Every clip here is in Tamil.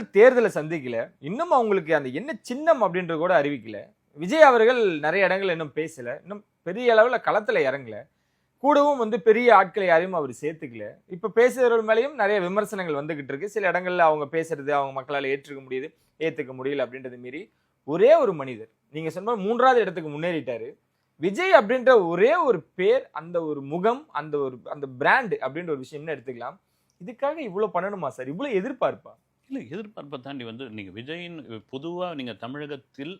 தேர்தலை சந்திக்கல. இன்னும் அவங்களுக்கு அந்த என்ன சின்னம் அப்படின்ற கூட அறிவிக்கல. விஜய் அவர்கள் நிறைய இடங்கள் இன்னும் பேசல. இன்னும் பெரிய அளவுல களத்துல இறங்கல. கூடவும் வந்து பெரிய ஆட்களை யாரையும் அவர் சேர்த்துக்கல. இப்ப பேசுகிறவர்கள் மேலேயும் நிறைய விமர்சனங்கள் வந்துகிட்டு இருக்கு. சில இடங்கள்ல அவங்க பேசுறது அவங்க மக்களால் ஏற்றுக்க முடியுது ஏத்துக்க முடியல அப்படின்றது மீறி ஒரே ஒரு மனிதர். நீங்க சொன்ன மூன்றாவது இடத்துக்கு முன்னேறிட்டாரு. விஜய் அப்படின்ற ஒரே ஒரு பேர் அந்த ஒரு முகம் அந்த ஒரு அந்த பிராண்டு அப்படின்ற ஒரு விஷயம்னு எடுத்துக்கலாம். இதுக்காக இவ்வளவு பண்ணணுமா சார்? இவ்வளவு எதிர்பார்ப்பா? இல்லை எதிர்பார்ப்பை தாண்டி வந்து நீங்கள் விஜயின் பொதுவாக நீங்கள் தமிழகத்தில்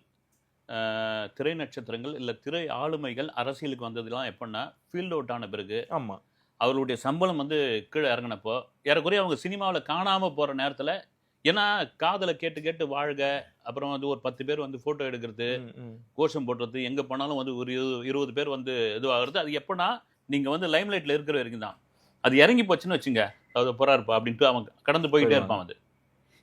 திரை நட்சத்திரங்கள் இல்லை திரை ஆளுமைகள் அரசியலுக்கு வந்ததெல்லாம் எப்படின்னா ஃபீல்ட் அவுட் ஆன பிறகு ஆமா அவர்களுடைய சம்பளம் வந்து கீழே இறங்கினப்போ ஏறக்குறைய அவங்க சினிமாவில் காணாமல் போகிற நேரத்தில் ஏன்னா காதலை கேட்டு கேட்டு வாழ்க அப்புறம் வந்து ஒரு பத்து பேர் வந்து ஃபோட்டோ எடுக்கிறது. கோஷம் போடுறது எங்கே போனாலும் வந்து ஒரு இரு- இருபது பேர் வந்து இதுவாகிறது அது எப்படின்னா நீங்கள் வந்து லைம்லைட்டில் இருக்கிற வரைக்கும் தான் அது இறங்கி போச்சுன்னு வச்சுங்க அது போறாருப்பா அப்படின்ட்டு அவன் கடந்து போயிட்டே. இருப்பான் வந்து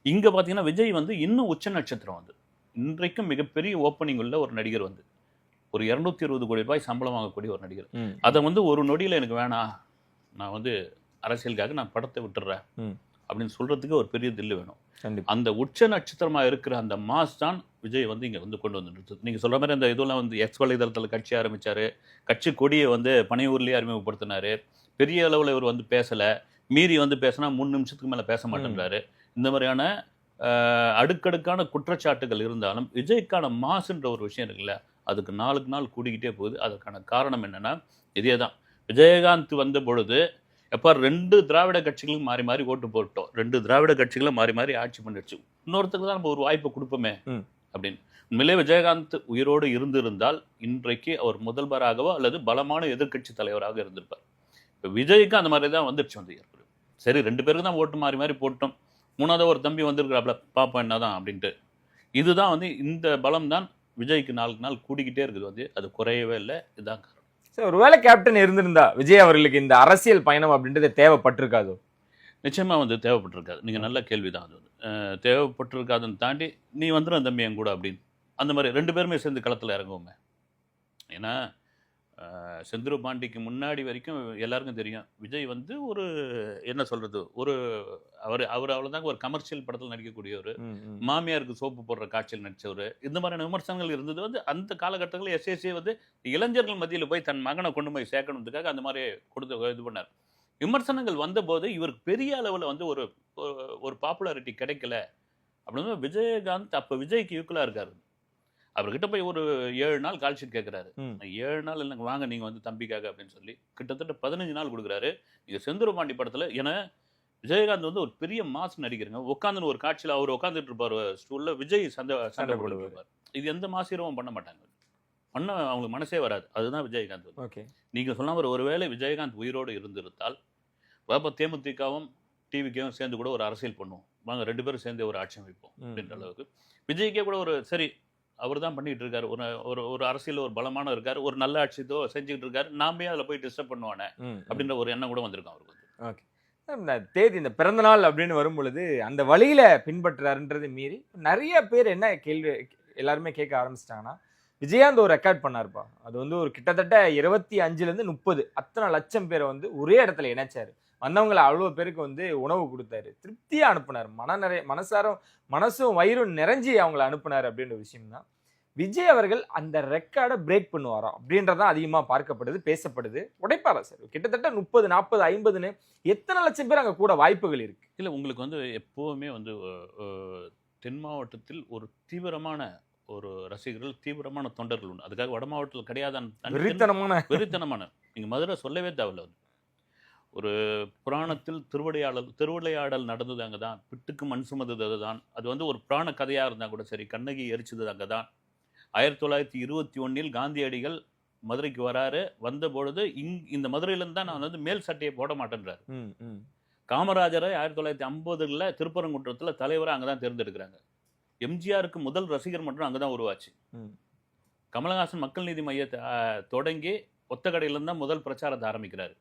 இங்கே பார்த்தீங்கன்னா விஜய் வந்து இன்னும் உச்ச நட்சத்திரம் வந்து இன்றைக்கும் மிகப்பெரிய ஓப்பனிங் உள்ள ஒரு நடிகர் வந்து. ஒரு இரநூத்தி இருபது கோடி ரூபாய் சம்பளம் வாங்கக்கூடிய ஒரு நடிகர். அதை வந்து ஒரு நொடியில் எனக்கு வேணாம் நான் வந்து அரசியலுக்காக நான் படத்தை விட்டுறேன். அப்படின்னு சொல்றதுக்கு ஒரு பெரிய தில்லு வேணும். அந்த உச்ச நட்சத்திரமா இருக்கிற அந்த மாஸ் தான் விஜய் வந்து இங்க வந்து கொண்டு வந்துட்டு நீங்க சொல்ற மாதிரி அந்த இதெல்லாம் வந்து எக்ஸ் வலைதளத்தில் கட்சி ஆரம்பிச்சாரு. கட்சி கொடியை வந்து பனையூர்லயே அறிமுகப்படுத்தினாரு. பெரிய அளவுல இவர் வந்து பேசல. மீறி வந்து பேசினா மூணு நிமிஷத்துக்கு மேல பேச மாட்டேன்றாரு. இந்த மாதிரியான அடுக்கடுக்கான குற்றச்சாட்டுகள் இருந்தாலும் விஜய்க்கான மாசுன்ற ஒரு விஷயம் இருக்குல்ல அதுக்கு நாளுக்கு நாள் கூடிக்கிட்டே போகுது. அதுக்கான காரணம் என்னன்னா இதே தான். விஜயகாந்த் வந்த பொழுது எப்போ ரெண்டு திராவிட கட்சிகளும் மாறி மாறி ஓட்டு போட்டோம். ரெண்டு திராவிட கட்சிகளும் மாறி மாறி ஆட்சி பண்ணிடுச்சு. இன்னொருத்தருக்கு தான் நம்ம ஒரு வாய்ப்பு கொடுப்போமே. அப்படின்னு. உண்மையிலே விஜயகாந்த் உயிரோடு இருந்திருந்தால் இன்றைக்கு அவர் முதல்வராகவோ அல்லது பலமான எதிர்க்கட்சி தலைவராக இருந்திருப்பார். இப்போ விஜய்க்கு அந்த மாதிரி தான் வந்துடுச்சு வந்து ஏற்படும். சரி ரெண்டு பேருக்கு தான் ஓட்டு மாறி மாறி போட்டோம். மூணாவது ஒரு தம்பி வந்திருக்கிறாப்ல பாப்போம் என்னதான் அப்படின்ட்டு. இதுதான் வந்து இந்த பலம் தான் விஜய்க்கு நாளுக்கு நாள் கூடிக்கிட்டே இருக்குது வந்து அது குறையவே இல்லை. இதுதான் காரணம். சார் ஒருவேளை கேப்டன் இருந்திருந்தா விஜய் அவர்களுக்கு இந்த அரசியல் பயணம் அப்படின்றது தேவைப்பட்டிருக்காதோ? நிச்சயமாக வந்து தேவைப்பட்டிருக்காது. நீங்கள் நல்ல கேள்வி தான் அது தேவைப்பட்டிருக்காதுன்னு தாண்டி நீ வந்துடும் தம்பி என் கூட அப்படின்னு. அந்த மாதிரி ரெண்டு பேருமே சேர்ந்து களத்தில் இறங்குவோமே. ஏன்னா செந்திரு பாண்டிக்கு முன்னாடி வரைக்கும் எல்லாருக்கும் தெரியும். விஜய் வந்து ஒரு என்ன சொல்கிறது ஒரு அவர் அவர் அவ்வளோதாங்க ஒரு கமர்ஷியல் படத்தில் நடிக்கக்கூடியவர். மாமியாருக்கு சோப்பு போடுற காட்சியில் நடிச்சவர். இந்த மாதிரியான விமர்சனங்கள் இருந்தது வந்து அந்த காலகட்டத்தில் எஸ்எஸ்சி வந்து இளைஞர்கள் மத்தியில் போய் தன் மகனை கொண்டு போய் சேர்க்கணுன்றதுக்காக அந்த மாதிரி கொடுத்து இது பண்ணார். விமர்சனங்கள் வந்தபோது இவருக்கு பெரிய அளவில் வந்து ஒரு ஒரு- ஒரு பாப்புலாரிட்டி கிடைக்கல. அப்படின்னு விஜயகாந்த் அப்போ விஜய்க்கு ஈக்குவலாக இருக்காரு. அவர்கிட்ட போய் ஒரு ஏழு நாள் கால் ஷீட் கேட்குறாரு. ஏழு நாள் இல்லைங்க வாங்க நீங்கள் வந்து தம்பிக்காக அப்படின்னு சொல்லி கிட்டத்தட்ட பதினஞ்சு நாள் கொடுக்குறாரு. நீங்கள் செந்தூர பாண்டி படத்தில் ஏன்னா விஜயகாந்த் வந்து ஒரு பெரிய மாஸ் நடிகருங்க. உட்காந்துன்னு ஒரு காட்சியில் அவர் உட்காந்துட்டு இருப்பார் ஸ்டூலில் விஜய் சண்டை சண்டை. இருப்பார். இது எந்த மாஸ் ஹீரோவும் பண்ண மாட்டாங்க. பண்ண அவங்களுக்கு மனசே வராது. அதுதான் விஜயகாந்த். ஓகே. நீங்கள் சொன்ன ஒரு ஒருவேளை விஜயகாந்த் உயிரோடு இருந்திருந்தால் பாப்பா தேமுதிகவும் டிவிக்கும் சேர்ந்து கூட ஒரு அரசியல் பண்ணுவோம். வாங்க ரெண்டு பேரும் சேர்ந்து ஒரு ஆட்சி அமைப்போம் அப்படின்ற. அளவுக்கு. விஜய்க்கே கூட ஒரு சரி அவர் தான் பண்ணிட்டு இருக்காரு ஒரு ஒரு ஒரு அரசியல் ஒரு பலமான இருக்காரு. ஒரு நல்ல ஆட்சி இதோ செஞ்சுக்கிட்டு இருக்காரு. நாமே அதில் போய் டிஸ்டர்ப் பண்ணுவானே. அப்படின்ற ஒரு எண்ணம் கூட வந்திருக்கும் அவருக்கு வந்து. இந்த தேதி இந்த பிறந்த நாள் அப்படின்னு வரும் பொழுது அந்த வழியில பின்பற்றுறாருன்றது மீறி நிறைய பேர் என்ன கேள்வி எல்லாருமே கேட்க ஆரம்பிச்சிட்டாங்கன்னா விஜயாந்த் ஒரு ரெக்கார்ட் பண்ணாருப்பா. அது வந்து ஒரு கிட்டத்தட்ட இருபத்தி அஞ்சுல இருந்து முப்பது. அத்தனை லட்சம் பேரை வந்து ஒரே இடத்துல இணைச்சாரு. வந்தவங்களை அவ்வளோ பேருக்கு வந்து உணவு கொடுத்தாரு. திருப்தியா அனுப்புனார். மன நிறைய மனசாரும் மனசும் வயிறும் நிறைஞ்சி அவங்கள அனுப்புனார் அப்படின்ற விஷயம் தான் விஜய் அவர்கள் அந்த ரெக்கார்டை பிரேக் பண்ணுவாரா அப்படின்றதான் அதிகமா பார்க்கப்படுது பேசப்படுது உடைப்பாரா சார். கிட்டத்தட்ட முப்பது நாற்பது ஐம்பதுன்னு எத்தனை லட்சம் பேர் அங்க கூட வாய்ப்புகள் இருக்கு. இல்லை உங்களுக்கு வந்து எப்போவுமே வந்து தென் மாவட்டத்தில் ஒரு தீவிரமான ஒரு ரசிகர்கள் தீவிரமான தொண்டர்கள் உண்டு. அதுக்காக வட மாவட்டத்தில் கிடையாதான் வெறித்தனமான. வெறித்தனமான. நீங்கள் மதுரை சொல்லவே தேவையில்ல அது. ஒரு புராணத்தில் திருவிளையாடல் திருவிளையாடல் நடந்தது அங்கே தான் பிட்டுக்கு மண் சுமந்தது அதுதான். அது வந்து ஒரு புராண கதையாக இருந்தால் கூட சரி கண்ணகி எரிச்சது அங்கே தான் ஆயிரத்தி தொள்ளாயிரத்தி இருபத்தி ஒன்றில் காந்தியடிகள் மதுரைக்கு வராரு. வந்த பொழுது இங் இந்த மதுரையிலேருந்து தான் நான் வந்து மேல் சட்டையை போட மாட்டேன்றாரு. காமராஜரை ஆயிரத்தி தொள்ளாயிரத்தி ஐம்பதுல திருப்பரங்குன்றத்தில் தலைவரை அங்கே தான் தேர்ந்தெடுக்கிறாங்க. எம்ஜிஆருக்கு முதல் ரசிகர் மன்றம் அங்கே தான் உருவாச்சு. ம். கமலஹாசன் மக்கள் நீதி மையத்தை தொடங்கி ஒத்தக்கடையிலேருந்து தான் முதல் பிரச்சாரத்தை ஆரம்பிக்கிறாரு.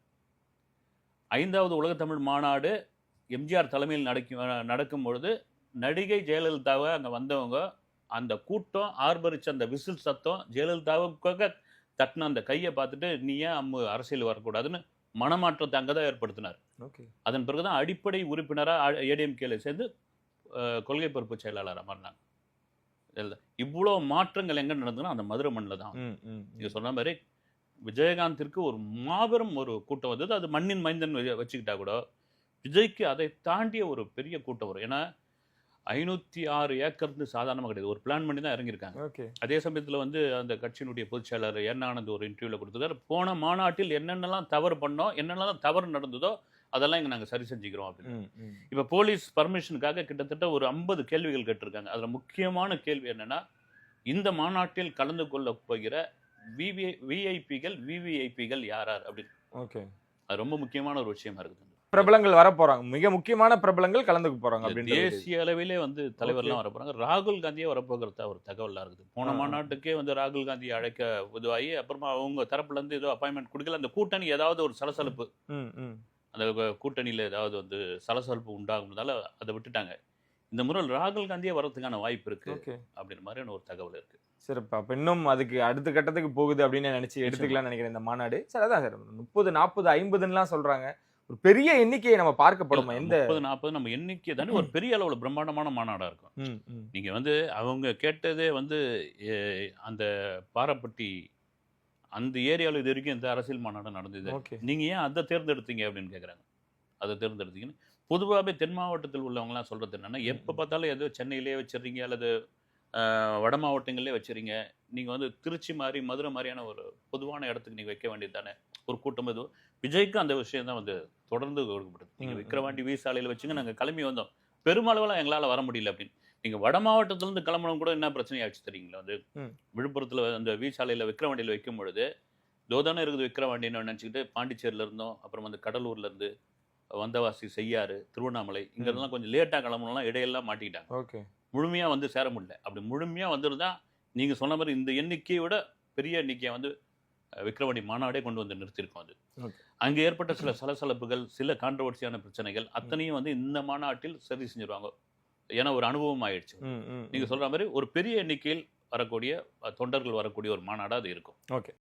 ஐந்தாவது உலகத்தமிழ் மாநாடு எம்ஜிஆர் தலைமையில் நடக்கும் நடக்கும் பொழுது நடிகை ஜெயலலிதாவை அங்கே வந்தவங்க அந்த கூட்டம் ஆர்ப்பரிச்ச அந்த விசில் சத்தம் ஜெயலலிதாவுக்காக தட்டின அந்த கையை பார்த்துட்டு நீ ஏன் அம்மு அரசியல் வரக்கூடாதுன்னு மனமாற்றத்தை அங்கே தான் ஏற்படுத்தினார். ஓகே. அதன் பிறகுதான் அடிப்படை உறுப்பினராக ஏடிஎம்கேல சேர்ந்து கொள்கை பொறுப்பு செயலாளர் அமர்னாங்க இல்ல இவ்வளோ மாற்றங்கள் எங்க நடந்ததுன்னா அந்த மதுரை மண்ணில் தான் ம், ம், நீங்க சொன்ன மாதிரி விஜயகாந்திற்கு ஒரு மாபெரும் ஒரு கூட்டம் வந்தது. அது மண்ணின் மைந்தன் வச்சு- வச்சுக்கிட்டா கூட விஜய்க்கு அதை தாண்டிய ஒரு பெரிய கூட்டம் வரும். ஏன்னா ஐநூற்றி ஆறு ஏக்கர்னு சாதாரணமாக கிடையாது. ஒரு பிளான் பண்ணி தான் இறங்கியிருக்காங்க. அதே சமயத்தில் வந்து அந்த கட்சியினுடைய பொதுச் செயலாளர் என் ஆனந்த் ஒரு இன்டர்வியூவில் கொடுத்துருக்காரு. போன மாநாட்டில் என்னென்னலாம் தவறு பண்ணோம் என்னென்னலாம் தவறு நடந்ததோ அதெல்லாம் இங்கே நாங்கள் சரி செஞ்சுக்கிறோம் அப்படின்னு. இப்போ போலீஸ் பர்மிஷனுக்காக கிட்டத்தட்ட ஒரு ஐம்பது கேள்விகள் கேட்டிருக்காங்க. அதில் முக்கியமான கேள்வி என்னன்னா இந்த மாநாட்டில் கலந்து கொள்ள போகிற விவி விஐபிகள் விவிஐபிகள் யார் யார் அப்படின்னு. ஓகே. அது ரொம்ப முக்கியமான ஒரு விஷயமா இருக்குது பிரபலங்கள் வர போறாங்க. மிக முக்கியமான பிரபலங்கள் கலந்துக்க போறாங்க அப்படின்னு தேசிய அளவிலே வந்து தலைவர்லாம் வர போறாங்க. ராகுல் காந்தியே வரப்போகிறதா ஒரு தகவலாக இருக்குது. போன. மாநாட்டுக்கே வந்து ராகுல் காந்தியை அழைக்க உதவாகி அப்புறமா அவங்க தரப்புல இருந்து ஏதோ அப்பாயின்மெண்ட் கொடுக்கல. அந்த கூட்டணி ஏதாவது ஒரு சலசலப்பு. அந்த கூட்டணியில ஏதாவது வந்து சலசலப்பு உண்டாகுறதால அதை விட்டுட்டாங்க. இந்த முறை ராகுல் காந்தியே வர்றதுக்கான வாய்ப்பு இருக்கு அப்படின்ற மாதிரியான ஒரு தகவல் இருக்கு. சிறப்பு. அப்ப இன்னும் அதுக்கு அடுத்த கட்டத்துக்கு போகுது அப்படின்னு நினைச்சு எடுத்துக்கலாம்னு நினைக்கிறேன் இந்த மாநாடு. சார் அதான் சார். முப்பது நாற்பது ஐம்பதுலாம் சொல்றாங்க. ஒரு பெரிய எண்ணிக்கையை நம்ம பார்க்கப்படுமா? எந்த முப்பது நாற்பது நம்ம எண்ணிக்கை தானே ஒரு பெரிய அளவுல பிரம்மாண்டமான மாநாடா இருக்கும். ம், ம். நீங்க வந்து அவங்க கேட்டதே வந்து அந்த பாரப்பட்டி அந்த ஏரியாவில் இது வரைக்கும் எந்த அரசியல் மாநாடு நடந்தது ஓகே. நீங்க ஏன் அதை தேர்ந்தெடுத்தீங்க அப்படின்னு கேக்குறாங்க. அதை தேர்ந்தெடுத்தீங்கன்னு. பொதுவாகவே தென் மாவட்டத்தில் உள்ளவங்கலாம் சொல்றது என்னன்னா எப்போ பார்த்தாலும் ஏதோ சென்னையிலே வச்சிடுறீங்க அல்லது வட மாவட்டங்களே வச்சிருங்க நீங்க வந்து திருச்சி மாதிரி மதுரை மாதிரியான ஒரு பொதுவான இடத்துக்கு நீங்க வைக்க வேண்டியது தானே? ஒரு கூட்டம் இது. விஜய்க்கு அந்த விஷயம் தான் வந்து தொடர்ந்து கொடுக்கப்படுது. நீங்க ம், ம். விக்கிரவாண்டி வி சாலையில் வச்சுங்க நாங்க கிளம்பி வந்தோம். பெருமளவில் எங்களால வர முடியல அப்படின்னு. நீங்க வட மாவட்டத்துல இருந்து கிளம்பணும் கூட என்ன பிரச்சனையாச்சு தெரியுங்களா? வந்து. விழுப்புரத்துல அந்த வி சாலையில் விக்கிரவாண்டியில் வைக்கும் பொழுது தோதானே இருக்குது விக்கிரவாண்டின்னு நினச்சிக்கிட்டு பாண்டிச்சேரியில இருந்தோம் அப்புறம் வந்து கடலூர்ல இருந்து வந்தவாசி செய்யாறு திருவண்ணாமலை இங்க இருந்தெல்லாம் கொஞ்சம் லேட்டாக கிளம்பணும்லாம் இடையெல்லாம் மாட்டிக்கிட்டாங்க ஓகே. முழுமையா வந்து சேர முடியல. அப்படி முழுமையா வந்திருந்தா நீங்க சொன்ன மாதிரி இந்த எண்ணிக்கையை விட பெரிய எண்ணிக்கையை வந்து அஹ், விக்கிரவாண்டி மாநாடே கொண்டு வந்து நிறுத்தியிருக்கோம் அது. அங்கே ஏற்பட்ட சில சலசலப்புகள் சில கான்ட்ரவர்சியான பிரச்சனைகள் அத்தனையும் வந்து இந்த மாநாட்டில் சரி செஞ்சிருவாங்க. ஏன்னா ஒரு அனுபவம் ஆயிடுச்சு. ம், ம், நீங்க ம். சொல்ற மாதிரி ஒரு பெரிய எண்ணிக்கையில் வரக்கூடிய தொண்டர்கள் வரக்கூடிய ஒரு மாநாடா அது இருக்கும். ஓகே.